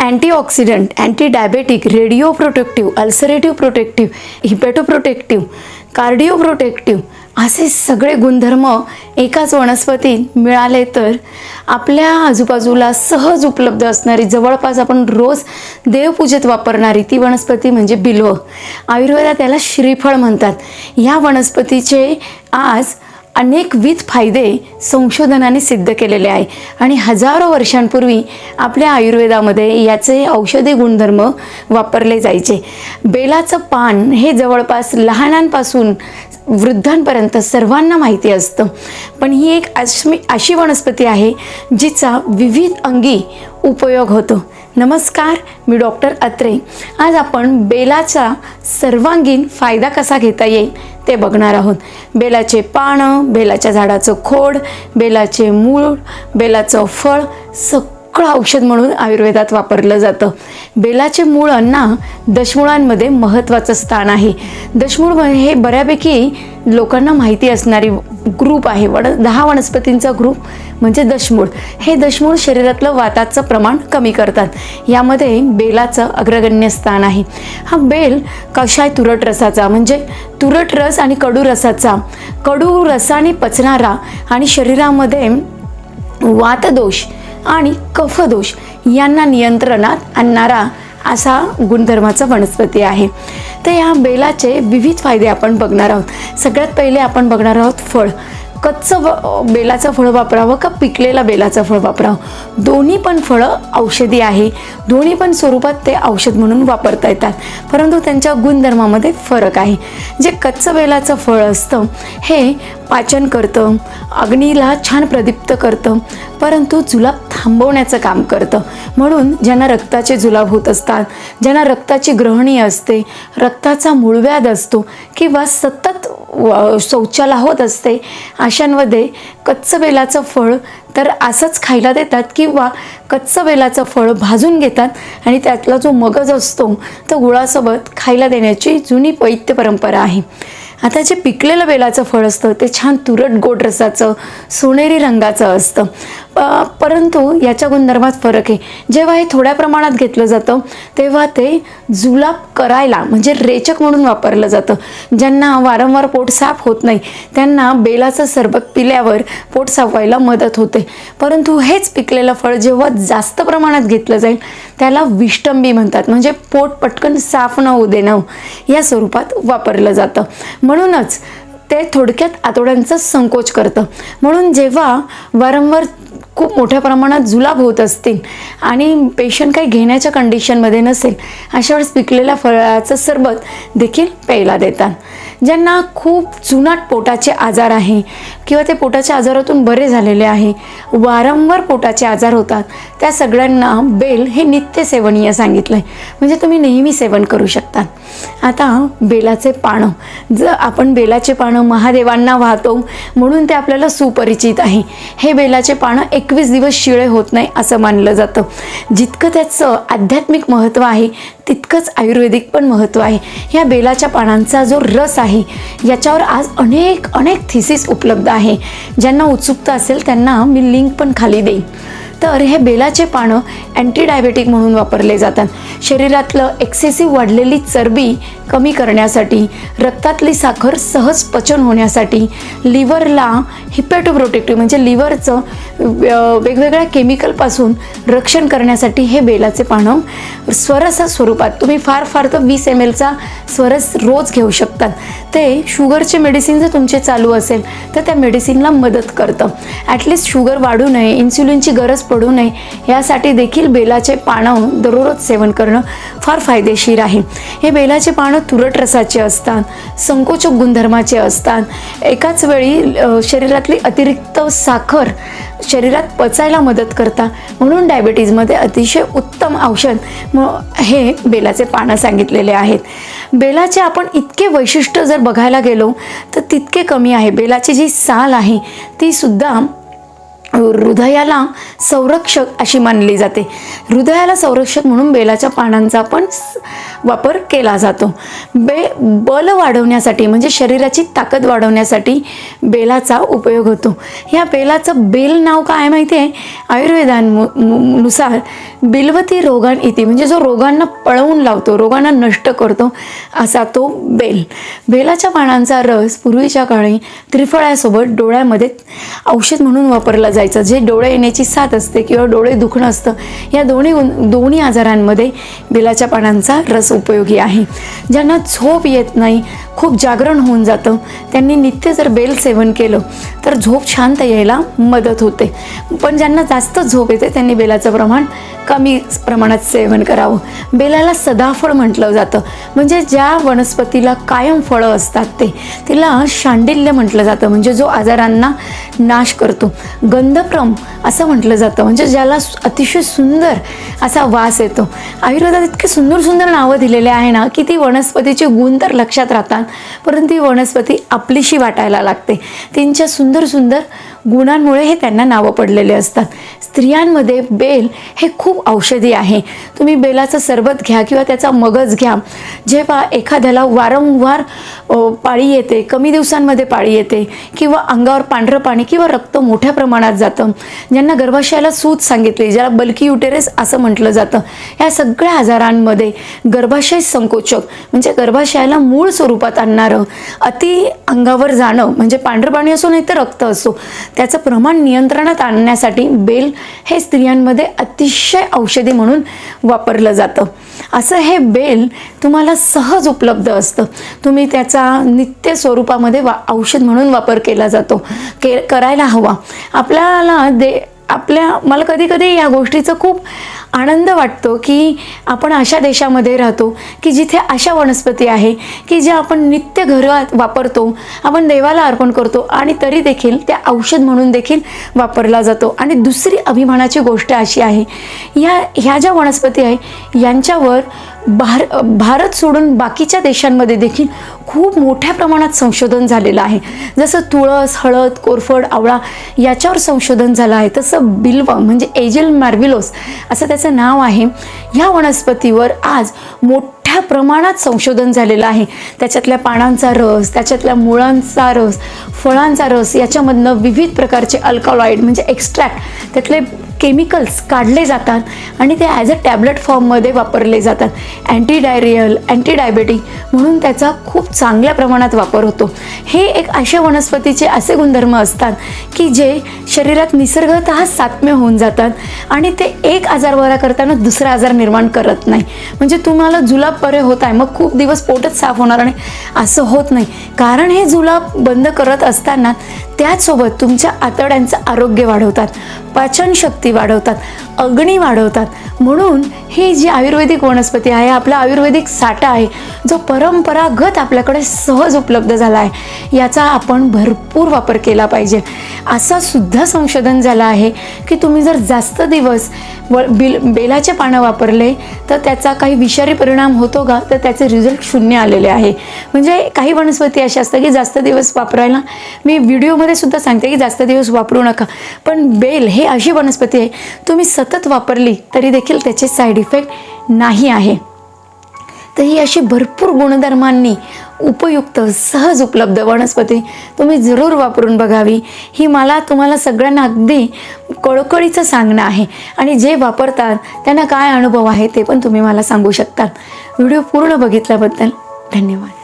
Antioxidant anti diabetic radio protective ulcerative protective hepato protective cardio protective असे सगळे गुणधर्म एकाच वनस्पतीत मिळाले तर आपल्या आजूबाजूला सहज उपलब्ध असणारी जवळपास आपण रोज देवपूजेत वापरणारी ती वनस्पती म्हणजे बिल्व. आयुर्वेदात त्याला श्रीफळ म्हणतात. या वनस्पतीचे आज अनेकविध फायदे संशोधनाने सिद्ध केलेले आहे. आणि हजारो वर्षांपूर्वी आपल्या आयुर्वेदामध्ये याचे औषधी गुणधर्म वापरले जायचे. बेलाचं पान हे जवळपास लहानांपासून वृद्धांपर्यंत सर्वांना माहिती असतं. पण ही एक अश्मी अशी वनस्पती आहे जिचा विविध अंगी उपयोग होतो. नमस्कार मी डॉक्टर अत्रे. आज आपण बेलाचा सर्वांगीण फायदा कसा घेता येईल? ते बघणार आहोत. बेलाचे पानं बेलाच्या झाडाचं खोड बेलाचे मूळ बेलाचं फळ सगळं औषध म्हणून आयुर्वेदात वापरलं जातं. बेलाचे मूळ अन्ना दशमुळांमध्ये महत्त्वाचं स्थान आहे. दशमूळ म्हणजे हे बऱ्यापैकी लोकांना माहिती असणारी ग्रुप आहे. वड दहा वनस्पतींचा ग्रुप म्हणजे दशमूळ. हे दशमूळ शरीरातलं वाताचं प्रमाण कमी करतात. यामध्ये बेलाचं अग्रगण्य स्थान आहे. हा बेल कशाय तुरट रसाचा म्हणजे तुरट रस आणि कडू रसाचा. कडू रसाने पचणारा आणि शरीरामध्ये वातदोष आणि कफदोष यांना नियंत्रणात आणणारा असा गुणधर्माचा वनस्पती आहे. तर या बेलाचे विविध फायदे आपण बघणार आहोत. सगळ्यात पहिले आपण बघणार आहोत फळ. कच्चं बेलाचं फळ वापरावं का पिकलेलं बेलाचं फळ वापरावं? दोन्ही पण फळं औषधी आहे. दोन्ही पण स्वरूपात ते औषध म्हणून वापरता येतात. परंतु त्यांच्या गुणधर्मामध्ये फरक आहे. जे कच्चं बेलाचं फळ असतं हे पाचन करतं अग्नीला छान प्रदीप्त करतं परंतु जुलाब थांबवण्याचं काम करतं. म्हणून ज्यांना रक्ताचे जुलाब होत असतात ज्यांना रक्ताची ग्रहणी असते रक्ताचा मूळव्याध असतो किंवा सतत शौचाला होत असते. अशांमध्ये कच्चं बेलाचं फळ तर असंच खायला देतात किंवा कच्चं बेलाचं फळ भाजून घेतात आणि त्यातला जो मगज असतो तो गुळासोबत खायला देण्याची जुनी पैत्य परंपरा आहे. आता जे पिकलेलं बेलाचं फळ असतं ते छान तुरट गोड रसाचं सोनेरी रंगाचं असतं. परंतु याच्या गुणधर्मात फरक आहे. जेव्हा हे थोड्या प्रमाणात घेतलं जातं तेव्हा ते जुलाब करायला म्हणजे रेचक म्हणून वापरलं जातं. ज्यांना वारंवार पोट साफ होत नाही त्यांना बेलाचं सरबत पिल्यावर पोट साफ व्हायला मदत होते. परंतु हेच पिकलेलं फळ जेव्हा जास्त प्रमाणात घेतलं जाईल त्याला विष्टंबी म्हणतात. म्हणजे पोट पटकन साफ न होऊ देणं या स्वरूपात वापरलं जातं. म्हणूनच ते थोडक्यात आतोड्यांचा संकोच करतं. म्हणून जेव्हा वारंवार खूप मोठ्या प्रमाणात जुलाब होत असतील आणि पेशंट काही घेण्याच्या कंडिशनमध्ये नसेल अशा वेळेस पिकलेल्या फळाचं सरबत देखील प्यायला देतात. ज्यांना खूप जुनाट पोटाचे आजार आहे किंवा ते पोटाच्या आजारातून बरे झालेले आहे. वारंवार पोटाचे आजार होतात. त्या सगळ्यांना बेल हे नित्य सेवनीय सांगितलं आहे म्हणजे तुम्ही नेहमी सेवन करू शकता. आता बेलाचे पानं. जर आपण बेलाचे पानं महादेवांना वाहतो म्हणून ते आपल्याला सुपरिचित आहे. हे बेलाचे पानं एकवीस दिवस शिळे होत नाही असं मानलं जातं. जितकं त्याचं आध्यात्मिक महत्त्व आहे तितकंच आयुर्वेदिक पण महत्त्व आहे. ह्या बेलाच्या पानांचा जो रस आहे याच्यावर आज अनेक अनेक थिसिस उपलब्ध आहे आहे. ज्यांना उत्सुकता असेल त्यांना मी लिंक पण खाली देईन. तर हे बेलाचे पानं अँटी डायबेटिक म्हणून वापरले जातात. शरीरातलं एक्सेसिव्ह वाढलेली चरबी कमी करण्यासाठी रक्तातली साखर सहज पचन होण्यासाठी लिव्हरला हिपॅटोप्रोटेक्टिव्ह म्हणजे लिव्हरचं वेगवेगळ्या केमिकलपासून रक्षण करण्यासाठी हे बेलाचे पानं स्वरसा स्वरूपात तुम्ही फार फार तर वीस एम एलचा स्वरस रोज घेऊ शकतात. ते शुगरचे मेडिसिन जर तुमचे चालू असेल तर त्या मेडिसिनला मदत करतं. ॲटलिस्ट शुगर वाढू नये इन्सुलिनची गरज पडू नये. यासाठी देखील बेलाचे पानं दररोज सेवन करणं फार फायदेशीर आहे. हे बेलाचे पानं तुरट रसाचे असतात संकोचक गुणधर्माचे असतात. एकाच वेळी शरीरातली अतिरिक्त साखर शरीरात पचायला मदत करता. म्हणून डायबिटीजमध्ये अतिशय उत्तम औषध हे बेलाचे पानं सांगितलेले आहेत. बेलाचे आपण इतके वैशिष्ट्य जर बघायला गेलो तर तितके कमी आहे. बेलाची जी साल आहे ती सुद्धा हृदयाला संरक्षक अशी मानली जाते. हृदयाला संरक्षक म्हणून बेलाच्या पानांचा पण वापर केला जातो. बे बल वाढवण्यासाठी म्हणजे शरीराची ताकद वाढवण्यासाठी बेलाचा उपयोग होतो. ह्या बेलाचं बेल नाव काय माहिती आहे? आयुर्वेदानुसार बिलवती रोगान इति म्हणजे जो रोगांना पळवून लावतो रोगांना नष्ट करतो असा तो बेल. बेलाच्या पानांचा रस पूर्वीच्या काळी त्रिफळ्यासोबत डोळ्यामध्ये औषध म्हणून वापरला जातो जायचं. जे डोळे येण्याची साथ असते किंवा डोळे दुखणं असतं या दोन्ही गुण- दोन्ही आजारांमध्ये बेलाच्या पानांचा रस उपयोगी आहे. ज्यांना झोप येत नाही खूप जागरण होऊन जातं. त्यांनी नित्य जर बेल सेवन केलं तर झोप शांत यायला मदत होते. पण ज्यांना जास्त झोप येते त्यांनी बेलाचं प्रमाण कमी प्रमाणात सेवन करावं? बेलाला सदाफळ म्हटलं जातं. म्हणजे ज्या वनस्पतीला कायम फळं असतात ते तिला शांडिल्य म्हटलं जातं. म्हणजे जो आजारांना नाश करतो. गंधप्रम असं म्हटलं जातं. म्हणजे ज्याला अतिशय सुंदर असा वास येतो. आयुर्वेदात इतके सुंदर सुंदर नावं दिलेले आहे ना की ती वनस्पतीचे गुण तर लक्षात राहतात परंतु ती वनस्पती आपलीशी वाटायला लागते. त्यांच्या सुंदर सुंदर गुणांमुळे हे त्यांना नावं पडलेले असतात. स्त्रियांमध्ये बेल हे खूप औषधी आहे. तुम्ही बेलाचं सरबत घ्या किंवा त्याचा मगज घ्या. जेव्हा एखाद्याला वारंवार पाळी येते कमी दिवसांमध्ये पाळी येते किंवा अंगावर पांढरं पाणी किंवा रक्त मोठ्या प्रमाणात जातं. ज्यांना गर्भाशयाला सूज सांगितली ज्याला बल्की युटेरेस असं म्हटलं जातं. या सगळ्या आजारांमध्ये गर्भाशय संकोचक म्हणजे गर्भाशयाला मूळ स्वरूपात आणणारं अति अंगावर जाणं म्हणजे पांढरं पाणी असो नाही तर रक्त असो त्याचं प्रमाण नियंत्रणात आणण्यासाठी बेल हे स्त्रियांमध्ये अतिशय औषधी म्हणून वापरलं जातं. असं हे बेल तुम्हाला सहज उपलब्ध असतं. तुम्ही त्याचा नित्य स्वरूपामध्ये वा औषध म्हणून वापर केला जातो. के करायला हवा. आपल्याला दे आपल्या मला कधी कधी या गोष्टीचं खूप आनंद वाटतो की आपण अशा देशामध्ये राहतो की जिथे अशा वनस्पती आहे की ज्या आपण नित्य घरात वापरतो आपण देवाला अर्पण करतो आणि तरी देखील त्या औषध म्हणून देखील वापरला जातो. आणि दुसरी अभिमानाची गोष्ट अशी आहे या ह्या ज्या वनस्पती आहे यांच्यावर भार भारत सोडून बाकीच्या देशांमध्ये देखील खूप मोठ्या प्रमाणात संशोधन झालेलं आहे. जसं तुळस हळद कोरफड आवळा याच्यावर संशोधन झालं आहे. तसं बिल्व म्हणजे एजेल मार्विलोस असं त्याचं नाव आहे. ह्या वनस्पतीवर आज मोठ्या प्रमाणात संशोधन झालेलं आहे. त्याच्यातल्या पानांचा रस त्याच्यातल्या मुळांचा रस फळांचा रस याच्यामधनं विविध प्रकारचे अल्कलॉइड म्हणजे एक्स्ट्रॅक्ट त्यातले केमिकल्स काढले जातात आणि ते ॲज अ टॅबलेट फॉर्ममध्ये वापरले जातात. अँटी डायरियल अँटी डायबेटिक म्हणून त्याचा खूप चांगल्या प्रमाणात वापर होतो. हे एक अशा वनस्पतीचे असे गुणधर्म असतात की जे शरीरात निसर्गतः सात्म्य होऊन जातात आणि ते एक आजार बरा करताना दुसरा आजार निर्माण करत नाही. म्हणजे तुम्हाला जुलाब बरे होत आहे मग खूप दिवस पोटच साफ होणार नाही असं होत नाही. कारण हे जुलाब बंद करत असताना त्याचसोबत तुमच्या आतड्यांचं आरोग्य वाढवतात पाचनशक्ती वाढवतात. अग्नी वाढवतात. म्हणून ही जी आयुर्वेदिक वनस्पती आहे आपला आयुर्वेदिक साठा आहे जो परंपरागत आपल्याकडे सहज उपलब्ध झाला आहे याचा आपण भरपूर वापर केला पाहिजे. असा सुद्धा संशोधन झालं आहे की तुम्ही जर जास्त दिवस व बिल बेलाचे पानं वापरले तर त्याचा काही विषारी परिणाम होतो का? तर त्याचे रिझल्ट शून्य आलेले आहे. म्हणजे काही वनस्पती अशा असतात की जास्त दिवस वापरायला मी व्हिडिओमध्ये सुद्धा सांगते की जास्त दिवस वापरू नका. पण बेल हे अशी वनस्पती आहे तुम्ही सतत वापरली तरी देखील त्याचे साईड इफेक्ट नाही आहे. तर ही अशी भरपूर गुणधर्मांनी उपयुक्त सहज उपलब्ध वनस्पती तुम्ही जरूर वापरून बघावी. ही मला तुम्हाला सगळ्यांना अगदी कळकळीचं सांगणं आहे. आणि जे वापरतात त्यांना काय अनुभव आहे ते पण तुम्ही मला सांगू शकतात व्हिडिओ पूर्ण बघितल्याबद्दल धन्यवाद.